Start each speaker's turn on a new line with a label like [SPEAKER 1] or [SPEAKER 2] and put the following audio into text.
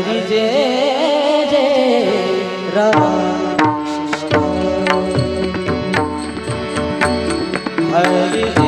[SPEAKER 1] હરી જે રામ હરી જે